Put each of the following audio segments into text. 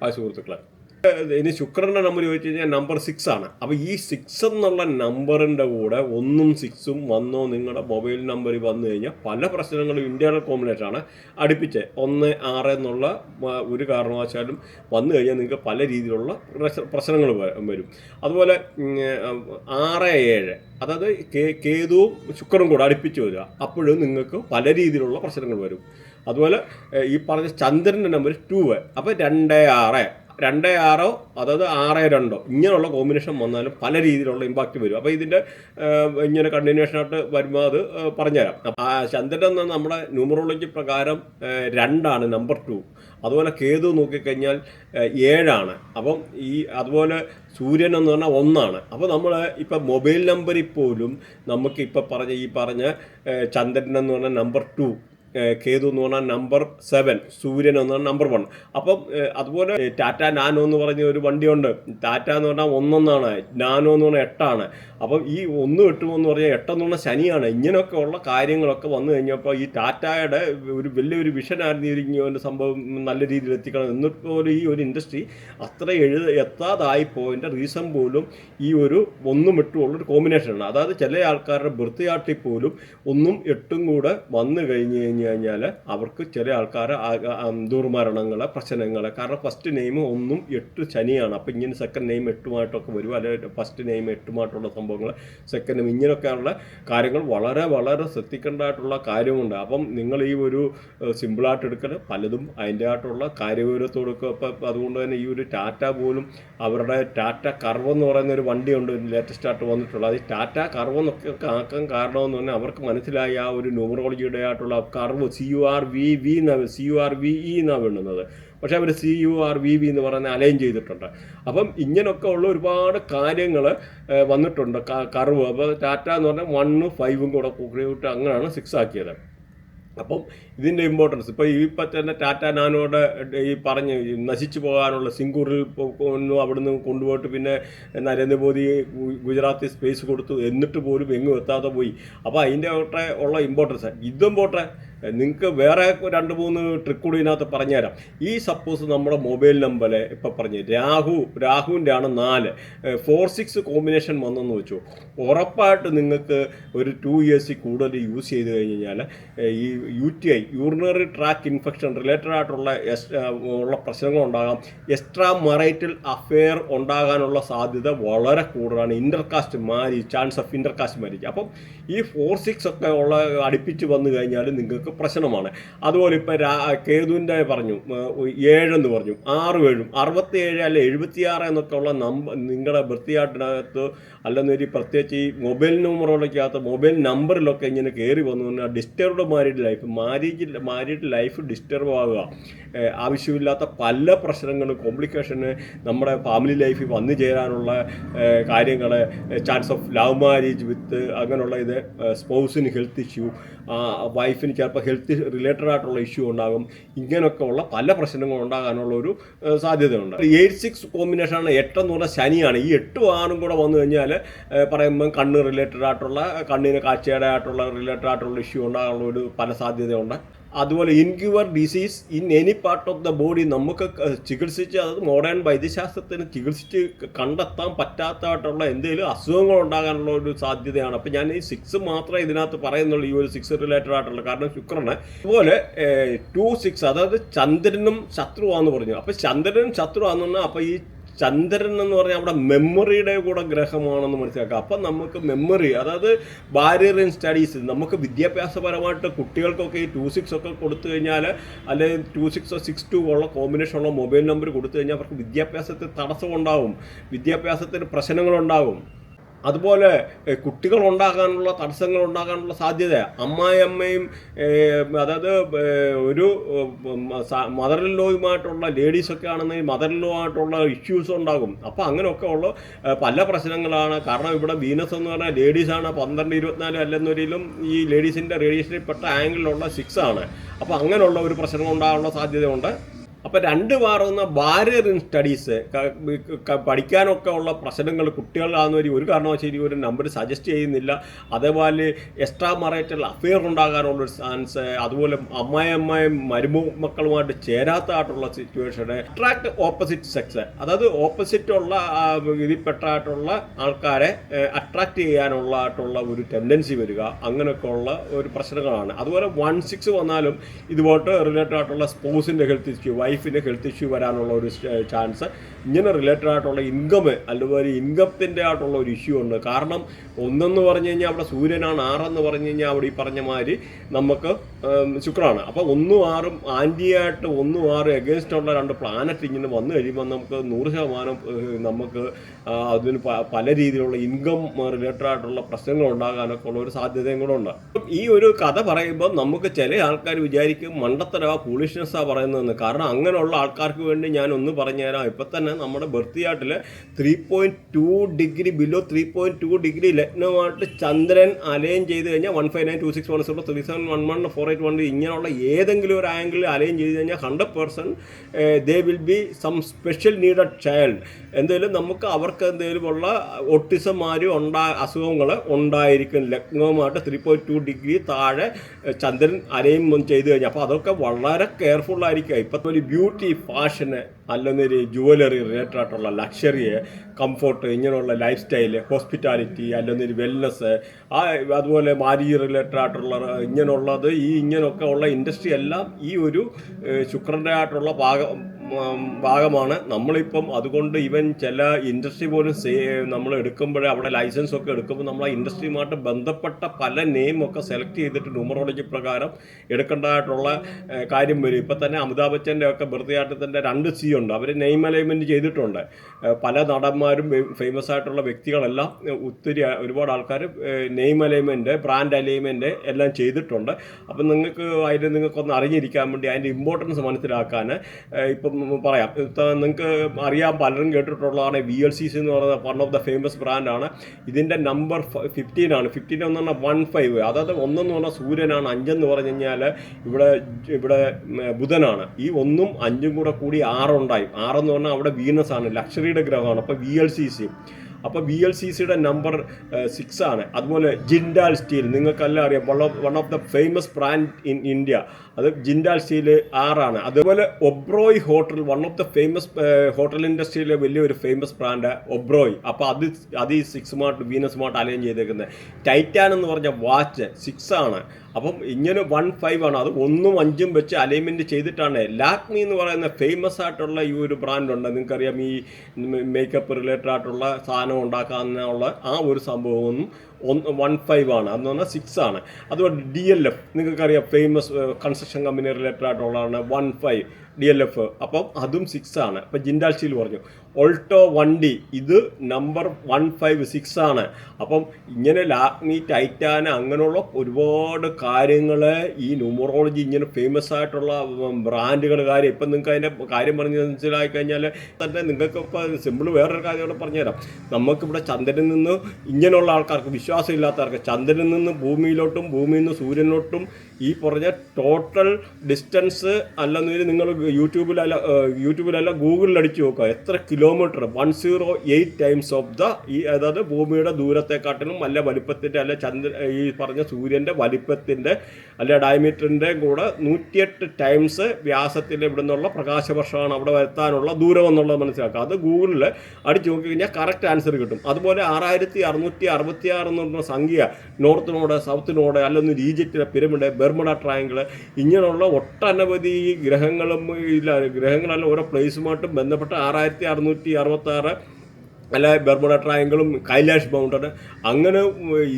ആ സുഹൃത്തുക്കളെ ഇനി ശുക്രന്റെ നമ്പർ ചോദിച്ചു കഴിഞ്ഞാൽ നമ്പർ സിക്സ് ആണ്. അപ്പോൾ ഈ സിക്സ് എന്നുള്ള നമ്പറിന്റെ കൂടെ ഒന്നും സിക്സും വന്നോ നിങ്ങളുടെ മൊബൈൽ നമ്പർ വന്നു കഴിഞ്ഞാൽ പല പ്രശ്നങ്ങളും ഇന്റേണൽ കോമ്പിനേഷൻ ആണ്. അടുപ്പിച്ച് ഒന്ന് ആറ് എന്നുള്ള ഒരു കാരണവശാലും വന്നു കഴിഞ്ഞാൽ നിങ്ങൾക്ക് പല രീതിയിലുള്ള പ്രശ്നങ്ങൾ വരും. അതുപോലെ ആറ് ഏഴ് അതായത് കേ- കേതുവും ശുക്രനും കൂടെ അടുപ്പിച്ച് വരിക. അപ്പോഴും നിങ്ങൾക്ക് പല രീതിയിലുള്ള പ്രശ്നങ്ങൾ വരും. അതുപോലെ ഈ പറഞ്ഞ ചന്ദ്രന്റെ നമ്പർ ടൂ അപ്പോൾ രണ്ട് ആറ് രണ്ട് ആറോ അതായത് ആറ് രണ്ടോ ഇങ്ങനെയുള്ള കോമ്പിനേഷൻ വന്നാലും പല രീതിയിലുള്ള ഇമ്പാക്റ്റ് വരും. അപ്പോൾ ഇതിന്റെ ഇങ്ങനെ കണ്ടിന്യൂഷൻ ആയിട്ട് വരുമ്പോൾ അത് പറഞ്ഞുതരാം. ചന്ദ്രൻ എന്ന നമ്മുടെ ന്യൂമറോളജി പ്രകാരം രണ്ടാണ് നമ്പർ ടു അതുപോലെ കേതു നോക്കിക്കഴിഞ്ഞാൽ ഏഴാണ്. അപ്പം ഈ അതുപോലെ സൂര്യൻ എന്ന് പറഞ്ഞാൽ ഒന്നാണ്. അപ്പോൾ നമ്മൾ ഇപ്പം മൊബൈൽ നമ്പറിൽ പോലും നമുക്ക് ഇപ്പം പറഞ്ഞ ഈ പറഞ്ഞ ചന്ദ്രൻ എന്ന് പറഞ്ഞാൽ നമ്പർ ടു കേതു എന്ന് പറഞ്ഞാൽ നമ്പർ സെവൻ സൂര്യൻ എന്ന് നമ്പർ വൺ. അപ്പം അതുപോലെ ടാറ്റ നാനോ എന്ന് പറഞ്ഞ ഒരു വണ്ടിയുണ്ട്. ടാറ്റ എന്ന് പറഞ്ഞാൽ ഒന്നൊന്നാണ് നാനോ എന്ന് പറഞ്ഞാൽ എട്ടാണ്. അപ്പം ഈ ഒന്ന് എട്ടും എന്ന് പറഞ്ഞാൽ എട്ടെന്ന് പറഞ്ഞാൽ ശനിയാണ്. ഇങ്ങനെയൊക്കെ ഉള്ള കാര്യങ്ങളൊക്കെ വന്നു കഴിഞ്ഞപ്പോൾ ഈ ടാറ്റയുടെ ഒരു വലിയൊരു വിഷനായിരുന്നു ഒരു സംഭവം നല്ല രീതിയിൽ എത്തിക്കണം എന്നിട്ട് പോലും ഈ ഒരു ഇൻഡസ്ട്രി അത്ര എഴുത എത്താതായി പോയതിന്റെ റീസൺ പോലും ഈ ഒരു ഒന്നും എട്ടും ഉള്ളൊരു കോമ്പിനേഷനാണ് അതായത് ചില ആൾക്കാരുടെ ബർത്ത് പോലും ഒന്നും എട്ടും കൂടെ വന്നു കഴിഞ്ഞ് കഴിഞ്ഞ് കഴിഞ്ഞാൽ അവർക്ക് ചില ആൾക്കാർ ദുർമരണങ്ങൾ പ്രശ്നങ്ങൾ കാരണം ഫസ്റ്റ് നെയിം ഒന്നും എട്ട് ശനിയാണ്. അപ്പം ഇങ്ങനെ സെക്കൻഡ് നെയിം എട്ടുമായിട്ടൊക്കെ വരും. അല്ലെങ്കിൽ ഫസ്റ്റ് നെയിം എട്ടുമായിട്ടുള്ള സംഭവങ്ങൾ സെക്കൻഡ് നെയിം ഇങ്ങനെയൊക്കെയുള്ള കാര്യങ്ങൾ വളരെ വളരെ ശ്രദ്ധിക്കേണ്ടതായിട്ടുള്ള കാര്യമുണ്ട്. അപ്പം നിങ്ങൾ ഈ ഒരു സിമ്പിളായിട്ട് എടുക്കൽ പലതും അതിന്റെ ആയിട്ടുള്ള കാര്യവിവരത്തോടൊക്കെ ഇപ്പം അതുകൊണ്ട് തന്നെ ഈ ഒരു ടാറ്റ പോലും അവരുടെ ടാറ്റ കർവ് എന്ന് പറയുന്ന ഒരു വണ്ടിയുണ്ട് ലേറ്റസ്റ്റ് ആയിട്ട് വന്നിട്ടുള്ളത്. അത് ടാറ്റ കർവ് എന്നൊക്കെ ആക്കാൻ കാരണമെന്ന് പറഞ്ഞാൽ അവർക്ക് മനസ്സിലായി ആ ഒരു ന്യൂമറോളജിയുടെ ആയിട്ടുള്ള curve C U R V V എന്നാണ്. C U R V E എന്നാണ് വേണ്ടുന്നത് പക്ഷെ അവർ C U R V V എന്ന് പറയുന്ന അലൈൻ ചെയ്തിട്ടുണ്ട്. അപ്പം ഇങ്ങനെയൊക്കെ ഉള്ള ഒരുപാട് കാര്യങ്ങൾ വന്നിട്ടുണ്ട്. കർവ്. അപ്പോൾ ടാറ്റ എന്ന് പറഞ്ഞാൽ വണ്ണും ഫൈവും കൂടെ കൂട്ടിയിട്ട് അങ്ങനെയാണ് സിക്സ് ആക്കിയത്. അപ്പം ഇതിന്റെ ഇമ്പോർട്ടൻസ് ഇപ്പോൾ ഇപ്പം തന്നെ ടാറ്റ നാനോടെ ഈ പറഞ്ഞ് നശിച്ചു പോകാനുള്ള സിംഗൂറിൽ ഒന്നും അവിടുന്ന് കൊണ്ടുപോയിട്ട് പിന്നെ നരേന്ദ്രമോദി ഗുജറാത്തി സ്പേസ് കൊടുത്തു. എന്നിട്ട് പോലും എങ്ങും എത്താതെ പോയി. അപ്പോൾ അതിന്റെ ഒക്കെ ഉള്ള ഇമ്പോർട്ടൻസ് ഇതും പോട്ടെ. നിങ്ങൾക്ക് വേറെ രണ്ട് മൂന്ന് ട്രിക്ക് കൂടി ഇതിനകത്ത് പറഞ്ഞുതരാം. ഈ സപ്പോസ് നമ്മുടെ മൊബൈൽ നമ്പർ ഇപ്പം പറഞ്ഞു രാഹു രാഹുവിന്റെ ആണ് നാല്. ഫോർ സിക്സ് കോമ്പിനേഷൻ വന്നെന്ന് വെച്ചു. ഉറപ്പായിട്ട് നിങ്ങൾക്ക് ഒരു ടു ഇയേഴ്സിൽ കൂടുതൽ യൂസ് ചെയ്ത് കഴിഞ്ഞ് കഴിഞ്ഞാൽ ഈ U T I urinary tract infection related ആയിട്ടുള്ള ഉള്ള പ്രശ്നങ്ങൾ ഉണ്ടാകാം. എക്സ്ട്രാ മറൈറ്റൽ അഫെയർ ഉണ്ടാകാനുള്ള സാധ്യത വളരെ കൂടുതലാണ്. Intercaste marry chance of intercaste marriage അപ്പം ഈ ഫോർ സിക്സ് ഒക്കെ ഉള്ള അടുപ്പിച്ച് വന്നു കഴിഞ്ഞാൽ നിങ്ങൾക്ക് പ്രശ്നമാണ്. അതുപോലെ ഇപ്പം രാ കേതുവിന്റെ പറഞ്ഞു ഏഴെന്ന് പറഞ്ഞു. ആറ് ഏഴും. അറുപത്തി ഏഴ് അല്ലെ എഴുപത്തിയാറ് എന്നൊക്കെ ഉള്ള നമ്പർ നിങ്ങളുടെ വൃത്തിയാട്ടിനകത്ത് അല്ലെന്നൊരു പ്രത്യേകിച്ച് ഈ മൊബൈൽ നമ്പറുകളൊക്കെയകത്ത് മൊബൈൽ നമ്പറിലൊക്കെ ഇങ്ങനെ കയറി വന്നു പറഞ്ഞാൽ disturbed married life marriage married life disturb ആവുക. ആവശ്യമില്ലാത്ത പല പ്രശ്നങ്ങളും കോംപ്ലിക്കേഷന് നമ്മുടെ ഫാമിലി ലൈഫിൽ വന്നു ചേരാനുള്ള കാര്യങ്ങൾ chance of love marriage with അങ്ങനെയുള്ള ഇത് സ്പൗസിന് ഹെൽത്ത് ഇഷ്യൂ വൈഫിന് ചിലപ്പോൾ ഹെൽത്ത് റിലേറ്റഡ് ആയിട്ടുള്ള ഇഷ്യൂ ഉണ്ടാകും. ഇങ്ങനെയൊക്കെ ഉള്ള പല പ്രശ്നങ്ങളും ഉണ്ടാകാനുള്ള ഒരു സാധ്യതയുണ്ട്. എയ്റ്റ് സിക്സ് കോമ്പിനേഷനാണ് എട്ടെന്ന് പറഞ്ഞാൽ ശനിയാണ്. ഈ എട്ടും ആറും കൂടെ വന്നു കഴിഞ്ഞാൽ പറയുമ്പം കണ്ണ് റിലേറ്റഡ് ആയിട്ടുള്ള കണ്ണിന് കാഴ്ചയുടെ ആയിട്ടുള്ള റിലേറ്റഡ് ആയിട്ടുള്ള ഇഷ്യൂ ഉണ്ടാകാനുള്ള ഒരു പല സാധ്യതയുണ്ട്. അതുപോലെ incure disease in any part of the body നമുക്ക് ചികിത്സിച്ച് അത് മോഡേൺ വൈദ്യശാസ്ത്രത്തിന് ചികിത്സിച്ച് കണ്ടെത്താൻ പറ്റാത്തതായിട്ടുള്ള എന്തെങ്കിലും അസുഖങ്ങൾ ഉണ്ടാകാനുള്ള ഒരു സാധ്യതയാണ്. അപ്പം ഞാൻ ഈ സിക്സ് മാത്രമേ ഇതിനകത്ത് പറയുന്നുള്ളൂ ഈ ഒരു സിക്സ് റിലേറ്റഡ് ആയിട്ടുള്ള കാരണം ശുക്രന്. അതുപോലെ ടു സിക്സ് അതായത് ചന്ദ്രനും ശത്രുവാന്ന് പറഞ്ഞു. അപ്പം ചന്ദ്രനും ശത്രുവാന്ന് പറഞ്ഞാൽ അപ്പം ഈ ചന്ദ്രൻ എന്ന് പറഞ്ഞാൽ അവിടെ മെമ്മറിയുടെ കൂടെ ഗ്രഹമാണെന്ന് മനസ്സിലാക്കുക അപ്പം നമുക്ക് മെമ്മറി അതായത് ബാരിയർ ഇൻ സ്റ്റഡീസ് നമുക്ക് വിദ്യാഭ്യാസപരമായിട്ട് കുട്ടികൾക്കൊക്കെ ഈ ടു സിക്സ് ഒക്കെ കൊടുത്തു കഴിഞ്ഞാൽ അല്ലെങ്കിൽ ടു സിക്സോ സിക്സ് ടു ഉള്ള കോമ്പിനേഷൻ ഉള്ള മൊബൈൽ നമ്പർ കൊടുത്തു കഴിഞ്ഞാൽ അവർക്ക് വിദ്യാഭ്യാസത്തിൽ തടസ്സമുണ്ടാവും. വിദ്യാഭ്യാസത്തിന് പ്രശ്നങ്ങളുണ്ടാകും അതുപോലെ കുട്ടികൾ ഉണ്ടാകാനുള്ള തടസ്സങ്ങൾ ഉണ്ടാകാനുള്ള സാധ്യത. അമ്മായിയമ്മയും അതായത് ഒരു മദർ ലോയുമായിട്ടുള്ള ലേഡീസൊക്കെ ആണെന്നെങ്കിൽ മദർ ലോ ആയിട്ടുള്ള ഇഷ്യൂസ് ഉണ്ടാകും. അപ്പോൾ അങ്ങനെയൊക്കെ ഉള്ള. പല പ്രശ്നങ്ങളാണ്. കാരണം ഇവിടെ വീനസ് എന്ന് പറഞ്ഞാൽ ലേഡീസാണ് പന്ത്രണ്ട് ഇരുപത്തിനാല് അല്ലെന്നൊരിലും ഈ ലേഡീസിന്റെ റേഡിയേഷനിൽപ്പെട്ട ആംഗിളിലുള്ള സിക്സ് ആണ്. അപ്പോൾ അങ്ങനെയുള്ള ഒരു പ്രശ്നം ഉണ്ടാകാനുള്ള സാധ്യതയുണ്ട്. അപ്പോൾ രണ്ട് മാറുന്ന ബാരിയർ ഇൻ സ്റ്റഡീസ് പഠിക്കാനൊക്കെ ഉള്ള പ്രശ്നങ്ങൾ കുട്ടികളിലാണെന്ന് വരി ഒരു കാരണവശാലും ഒരു നമ്പർ സജസ്റ്റ് ചെയ്യുന്നില്ല. അതേപോലെ എക്സ്ട്രാ മറേറ്റൽ അഫെയർ ഉണ്ടാകാനുള്ള ഒരു ചാൻസ് അതുപോലെ അമ്മായിയമ്മയും മരുമോ മക്കളുമായിട്ട് ചേരാത്തതായിട്ടുള്ള സിറ്റുവേഷൻ അട്രാക്ട് ഓപ്പോസിറ്റ് സെക്സ് അതായത് ഓപ്പോസിറ്റ് ഉള്ള ഇതിൽപ്പെട്ടായിട്ടുള്ള ആൾക്കാരെ അട്രാക്ട് ചെയ്യാനുള്ളതായിട്ടുള്ള ഒരു ടെൻഡൻസി വരിക അങ്ങനെയൊക്കെ ഉള്ള ഒരു പ്രശ്നങ്ങളാണ്. അതുപോലെ വൺ സിക്സ് വന്നാലും ഇതുപോലത്തെ റിലേറ്റഡ് ആയിട്ടുള്ള സ്പോസിന്റെ ഹെൽത്ത് ഇഷ്യൂ വൈഫിന്റെ ഹെൽത്ത് ഇഷ്യൂ വരാനുള്ള ഒരു ചാൻസ് ഇങ്ങനെ റിലേറ്റഡ് ആയിട്ടുള്ള ഇൻകം അല്ലെങ്കിൽ ഇൻകത്തിന്റെ ആയിട്ടുള്ള ഒരു ഇഷ്യൂ ഉണ്ട് കാരണം ഒന്നെന്ന് പറഞ്ഞു കഴിഞ്ഞാൽ അവിടെ സൂര്യനാണ് ആറെന്ന് പറഞ്ഞു കഴിഞ്ഞാൽ അവിടെ ഈ പറഞ്ഞ മാതിരി നമുക്ക് ശുക്രാണ്. അപ്പോൾ ഒന്നും ആറും ആന്റിയായിട്ട് ഒന്നും ആറും എഗേൻസ്റ്റ് ഉള്ള രണ്ട് പ്ലാനറ്റ് ഇങ്ങനെ വന്നു കഴിയുമ്പോൾ നമുക്ക് നൂറ് ശതമാനം നമുക്ക് അതിന് പല രീതിയിലുള്ള ഇൻകം റിലേറ്റഡ് ആയിട്ടുള്ള പ്രശ്നങ്ങൾ ഉണ്ടാകാനൊക്കെ ഉള്ള ഒരു സാധ്യതയും കൂടെ ഉണ്ട്. ഈ ഒരു കഥ പറയുമ്പോൾ നമുക്ക് ചില ആൾക്കാർ വിചാരിക്കും മണ്ടത്തരവാ ഫൂളിഷ്നെസ്സാണ് പറയുന്നതെന്ന്. കാരണം അങ്ങനെയുള്ള ആൾക്കാർക്ക് വേണ്ടി ഞാൻ ഒന്ന് പറഞ്ഞുതരാം. ഇപ്പം തന്നെ നമ്മുടെ ബർത്തിയാട്ടിൽ three point two degree below three point two degree ലഗ്നമായിട്ട് ചന്ദ്രൻ അലൈൻ ചെയ്ത് കഴിഞ്ഞാൽ one five nine two six one zero three seven one one four eight one ഇങ്ങനെയുള്ള ഏതെങ്കിലും ഒരു ആംഗിളിൽ അലൈൻ ചെയ്ത് കഴിഞ്ഞാൽ hundred percent they will be some special needed child എന്തെങ്കിലും നമുക്ക് അവർക്ക് എന്തെങ്കിലും ഉള്ള ഒട്ടിസമാരി ഉണ്ടാ അസുഖങ്ങൾ ഉണ്ടായിരിക്കും. ലഗ്നവുമായിട്ട് ത്രീ പോയിന്റ് ടു ഡിഗ്രി താഴെ ചന്ദ്രൻ അലൈൻ ചെയ്ത് കഴിഞ്ഞാൽ. അപ്പോൾ അതൊക്കെ വളരെ കെയർഫുൾ ആയിരിക്കുക ഇപ്പോഴത്തെ ഒരു ബ്യൂട്ടി ഫാഷന് അല്ലെന്നൊരു ജുവലറി റിലേറ്റഡ് ആയിട്ടുള്ള ലക്ഷറി കംഫോർട്ട് ഇങ്ങനെയുള്ള ലൈഫ് സ്റ്റൈൽ ഹോസ്പിറ്റാലിറ്റി അല്ലെന്നൊരു വെൽനസ് ആ അതുപോലെ മാരി റിലേറ്റഡ് ആയിട്ടുള്ള ഇങ്ങനെയുള്ളത് ഈ ഇങ്ങനെയൊക്കെ ഉള്ള ഇൻഡസ്ട്രി എല്ലാം ഈ ഒരു ശുക്രന്റെ ആയിട്ടുള്ള ഭാഗം ഭാഗമാണ്. നമ്മളിപ്പം അതുകൊണ്ട് ഇവൻ ചില ഇൻഡസ്ട്രി പോലും നമ്മൾ എടുക്കുമ്പോഴേ അവിടെ ലൈസൻസ് ഒക്കെ എടുക്കുമ്പോൾ നമ്മൾ ആ ഇൻഡസ്ട്രിയുമായിട്ട് ബന്ധപ്പെട്ട പല നെയിം ഒക്കെ സെലക്ട് ചെയ്തിട്ട് ന്യൂമറോളജി പ്രകാരം എടുക്കേണ്ടതായിട്ടുള്ള കാര്യം വരും. ഇപ്പം തന്നെ അമിതാഭ് ബച്ചന്റെ ഒക്കെ ബൃഹയാട്ടത്തിന്റെ രണ്ട് സി ഉണ്ട്. അവർ നെയിം അലൈൻമെന്റ് ചെയ്തിട്ടുണ്ട്. പല നടന്മാരും ഫേമസ് ആയിട്ടുള്ള വ്യക്തികളെല്ലാം ഒത്തിരി ഒരുപാട് ആൾക്കാർ നെയിം അലൈൻമെന്റ് ബ്രാൻഡ് അലൈൻമെന്റ് എല്ലാം ചെയ്തിട്ടുണ്ട്. അപ്പം നിങ്ങൾക്ക് അതിൽ നിങ്ങൾക്കൊന്ന് അറിഞ്ഞിരിക്കാൻ വേണ്ടി അതിന്റെ ഇമ്പോർട്ടൻസ് മനസ്സിലാക്കാൻ ഇപ്പം പറയാം. നിങ്ങൾക്ക് അറിയാം പലരും കേട്ടിട്ടുള്ളതാണ് വി എൽ സി സി എന്ന് പറയുന്നത് വൺ ഓഫ് ദ ഫേമസ് ബ്രാൻഡാണ് ഇതിന്റെ നമ്പർ ഫിഫ്റ്റീൻ ആണ്. ഫിഫ്റ്റീൻ എന്ന് പറഞ്ഞാൽ വൺ ഫൈവ് അതായത് ഒന്നെന്ന് പറഞ്ഞാൽ സൂര്യനാണ് അഞ്ചെന്ന് പറഞ്ഞു കഴിഞ്ഞാൽ ഇവിടെ ഇവിടെ ബുധനാണ്. ഈ ഒന്നും അഞ്ചും കൂടെ കൂടി ആറുണ്ടായി ആറെന്ന് പറഞ്ഞാൽ അവിടെ വീനസ് ആണ് ലക്ഷറിയുടെ ഗ്രഹമാണ്. അപ്പോൾ വി എൽ സി സി അപ്പോൾ വി എൽ സി സിയുടെ നമ്പർ സിക്സ് ആണ്. അതുപോലെ ജിൻഡാൽ സ്റ്റീൽ. നിങ്ങൾക്കെല്ലാം അറിയാം one of one of the famous brand in India അത് ജിൻഡാൽ സ്റ്റീൽ ആറാണ്. അതുപോലെ Oberoi hotel one of the famous hotel ഇൻഡസ്ട്രിയിലെ വലിയൊരു ഫേമസ് ബ്രാൻഡ് ഒബ്രോയ്. അപ്പോൾ അത് അത് ഈ six Mars Venus Mars align ചെയ്തേക്കുന്നത് ടൈറ്റാൻ എന്ന് പറഞ്ഞ വാച്ച് സിക്സ് ആണ്. അപ്പം ഇങ്ങനെ വൺ ഫൈവ് ആണ്. അത് ഒന്നും അഞ്ചും വെച്ച് അലൈൻമെന്റ് ചെയ്തിട്ടാണ്. ലാക്മി എന്ന് പറയുന്ന ഫേമസ് ആയിട്ടുള്ള ഈ ഒരു ബ്രാൻഡ് ഉണ്ട്. നിങ്ങൾക്കറിയാം ഈ മേക്കപ്പ് റിലേറ്റഡ് ആയിട്ടുള്ള സാധനം ഉണ്ടാക്കാനുള്ള ആ ഒരു സംഭവമൊന്നും ഒന്ന് വൺ ഫൈവ് ആണ്. അതെന്ന് പറഞ്ഞാൽ സിക്സ് ആണ്. അതുപോലെ ഡി എൽ എഫ് നിങ്ങൾക്കറിയാം ഫേമസ് കൺസ്ട്രക്ഷൻ കമ്പനി റിലേറ്റഡ് ആയിട്ടുള്ളതാണ് one five D L F അപ്പം അതും സിക്സ് ആണ്. അപ്പം ജിൻഡാൽ സ്റ്റീൽ പറഞ്ഞു ഓൾട്ടോ വണ്ടി ഇത് നമ്പർ വൺ ഫൈവ് സിക്സ് ആണ്. അപ്പം ഇങ്ങനെ ലാക്മി ടൈറ്റാൻ അങ്ങനെയുള്ള ഒരുപാട് കാര്യങ്ങൾ ഈ ന്യൂമറോളജി ഇങ്ങനെ ഫേമസ് ആയിട്ടുള്ള ബ്രാൻഡുകൾ കാര്യം ഇപ്പം നിങ്ങൾക്ക് അതിന്റെ കാര്യം പറഞ്ഞ് മനസ്സിലായി കഴിഞ്ഞാൽ തന്നെ നിങ്ങൾക്ക് ഇപ്പം സിമ്പിൾ വേറൊരു കാര്യം കൂടെ പറഞ്ഞുതരാം. നമുക്കിവിടെ ചന്ദ്രനിൽ നിന്ന് ഇങ്ങനെയുള്ള ആൾക്കാർക്ക് വിശ്വാസമില്ലാത്തവർക്ക് ചന്ദ്രനിൽ നിന്ന് ഭൂമിയിലോട്ടും ഭൂമിയിൽ നിന്ന് സൂര്യനിലോട്ടും ഈ പറഞ്ഞ ടോട്ടൽ ഡിസ്റ്റൻസ് അല്ലെന്നൊരു നിങ്ങൾ യൂട്യൂബിലല്ല യൂട്യൂബിലല്ല ഗൂഗിളിൽ അടിച്ചു നോക്കുക. എത്ര kilometre one zero eight times of the ഈ അതായത് ഭൂമിയുടെ ദൂരത്തെക്കാട്ടിലും അല്ല വലിപ്പത്തിന്റെ അല്ല ചന്ദ്ര ഈ പറഞ്ഞ സൂര്യന്റെ വലിപ്പത്തിന്റെ അല്ല ഡയമീറ്ററിന്റെ കൂടെ നൂറ്റിയെട്ട് ടൈംസ് വ്യാസത്തിൽ ഇവിടെ നിന്നുള്ള പ്രകാശവർഷമാണ് അവിടെ വരുത്താനുള്ള ദൂരം എന്നുള്ളത് മനസ്സിലാക്കുക അത് ഗൂഗിളിൽ അടിച്ചു നോക്കി കഴിഞ്ഞാൽ കറക്റ്റ് ആൻസർ കിട്ടും. അതുപോലെ ആറായിരത്തി അറുന്നൂറ്റി അറുപത്തി ആറ് എന്ന് പറഞ്ഞ സംഖ്യ നോർത്തിനോട് സൗത്തിനോട് അല്ലൊന്ന് ഈജിപ്തിലെ പിരമിഡ് ബെർമുഡ ട്രയാങ്കിൾ ഇങ്ങനെയുള്ള ഒട്ടനവധി ഗ്രഹങ്ങളും ഇല്ല ഗ്രഹങ്ങളല്ല ഓരോ പ്ലേസുമായിട്ടും ബന്ധപ്പെട്ട് ആറായിരത്തി അറുന്നൂറ്റി അറുപത്തി ആറ് അല്ല ബെർമുഡ ട്രയാങ്കിളും കൈലാഷ് മൗണ്ടൻ അങ്ങനെ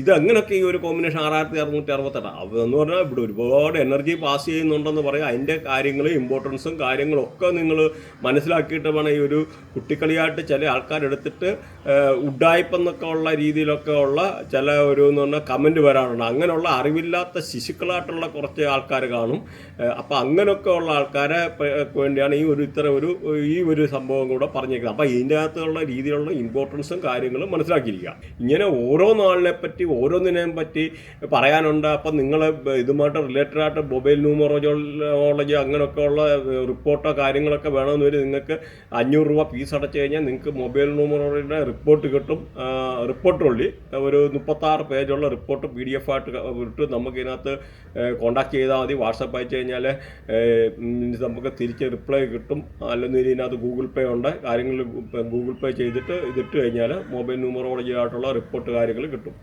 ഇത് അങ്ങനെയൊക്കെ ഈ ഒരു കോമ്പിനേഷൻ ആറായിരത്തി അറുന്നൂറ്റി അറുപത്തെട്ട്. അതെന്ന് പറഞ്ഞാൽ ഇവിടെ ഒരുപാട് എനർജി പാസ് ചെയ്യുന്നുണ്ടെന്ന് പറയാം. അതിന്റെ കാര്യങ്ങൾ ഇമ്പോർട്ടൻസും കാര്യങ്ങളും ഒക്കെ നിങ്ങൾ മനസ്സിലാക്കിയിട്ട് വേണം ഈ ഒരു കുട്ടിക്കളിയായിട്ട് ചില ആൾക്കാരെടുത്തിട്ട് ഉഡായ്പെന്നൊക്കെ ഉള്ള രീതിയിലൊക്കെ ഉള്ള ചില ഒരു എന്ന് പറഞ്ഞാൽ കമന്റ് വരാറുണ്ട്. അങ്ങനെയുള്ള അറിവില്ലാത്ത ശിശുക്കളായിട്ടുള്ള കുറച്ച് ആൾക്കാർ കാണും. അപ്പോൾ അങ്ങനെയൊക്കെ ഉള്ള ആൾക്കാരെ വേണ്ടിയാണ് ഈ ഒരു ഇത്ര ഒരു ഈ ഒരു സംഭവം കൂടെ പറഞ്ഞേക്കുന്നത്. അപ്പോൾ ഇതിന്റെ അകത്തുള്ള രീതിയിലുള്ള ഇമ്പോർട്ടൻസും കാര്യങ്ങളും മനസ്സിലാക്കിയിരിക്കുക. ഇങ്ങനെ ഓരോ നാളിനെ പറ്റി ഓരോന്നിനെയും പറ്റി പറയാനുണ്ട്. അപ്പം നിങ്ങൾ ഇതുമായിട്ട് റിലേറ്റഡ് ആയിട്ട് മൊബൈൽ ന്യൂമറോളജി അങ്ങനെയൊക്കെ ഉള്ള റിപ്പോർട്ടോ കാര്യങ്ങളൊക്കെ വേണമെന്ന് വരും. നിങ്ങൾക്ക് അഞ്ഞൂറ് രൂപ ഫീസ് അടച്ചു കഴിഞ്ഞാൽ നിങ്ങൾക്ക് മൊബൈൽ ന്യൂമറോളജിയുടെ റിപ്പോർട്ട് കിട്ടും. റിപ്പോർട്ട് ഉള്ളി ഒരു മുപ്പത്താറ് പേജുള്ള റിപ്പോർട്ട് പി ഡി എഫ് ആയിട്ട് വിട്ട് നമുക്കിതിനകത്ത് കോണ്ടാക്ട് ചെയ്താൽ മതി. വാട്സപ്പ് അയച്ചു കഴിഞ്ഞാൽ നമുക്ക് തിരിച്ച് റിപ്ലൈ കിട്ടും. അല്ലെങ്കിൽ ഇതിനകത്ത് ഗൂഗിൾ പേ ഉണ്ട്. കാര്യങ്ങൾ ഗൂഗിൾ പേ ചെയ്തിട്ട് ഇതിട്ട് കഴിഞ്ഞാൽ മൊബൈൽ ന്യൂമറോളജി ആയിട്ടുള്ള റിപ്പോർട്ട് കാര്യങ്ങൾ കിട്ടും.